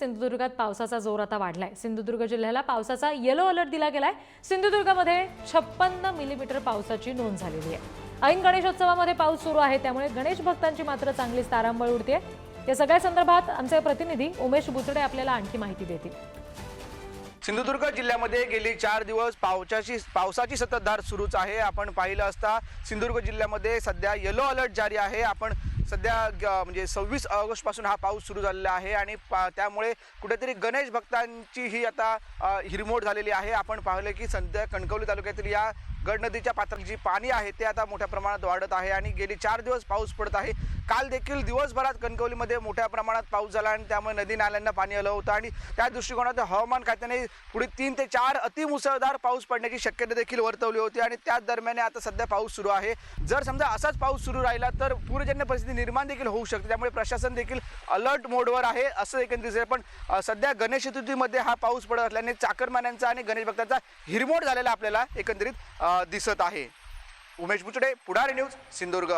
सिंधुदुर्गात पावसाचा जोर आता वाढलाय. सिंधुदुर्ग जिल्ह्याला पावसाचा येलो अलर्ट दिला गेलाय. सिंधुदुर्गमध्ये छप्पन्न मिलीमीटर पावसाची नोंद झालेली आहे. ऐन गणेशोत्सवामध्ये पाऊस सुरू आहे त्यामुळे गणेश भक्तांची मात्र चांगलीच तारांबळ उडते या सगळ्या संदर्भात आमचे प्रतिनिधी उमेश बुचडे आपल्याला आणखी माहिती देतील. सिंधुदुर्ग जिल्ह्यामध्ये गेली चार दिवस पावसाची पावसाची सततधार सुरूच आहे. आपण पाहिलं असता सिंधुदुर्ग जिल्ह्यामध्ये सध्या येलो अलर्ट जारी आहे. आपण सध्या ग- म्हणजे सव्वीस ऑगस्टपासून हा पाऊस सुरू झालेला आहे आणि पा त्यामुळे कुठेतरी गणेश भक्तांची ही आता हिरमोड झालेली आहे. आपण पाहिलं की सध्या कणकवली तालुक्यातील या गड नदीच्या पात्रात जी पाणी आहे ते आता मोठ्या प्रमाणात वाढत आहे आणि गेली चार दिवस पाऊस पडत आहे. काल देखील दिवसभरात कणकवलीमध्ये मोठ्या प्रमाणात पाऊस झाला आणि त्यामुळे नदी नाल्यांना पाणी आलं होतं आणि त्या दृष्टिकोनात हवामान खात्याने पुढे तीन ते चार अतिमुसळधार पाऊस पडण्याची शक्यता देखील वर्तवली होती आणि त्याच दरम्यान आता सध्या पाऊस सुरू आहे. जर समजा असाच पाऊस सुरू राहिला तर पूरजन्य परिस्थिती निर्माण देखील होऊ शकते. त्यामुळे प्रशासन देखील अलर्ट मोडवर आहे असं एकंदरीत आहे पण सध्या गणेश चतुर्थीमध्ये हा पाऊस पडत असल्याने चाकरमान्यांचा आणि गणेश भक्तांचा हिरमोड झालेला आपल्याला एकंदरीत दिसत आहे. उमेश बुचडे पुढारी न्यूज सिंधुदुर्ग.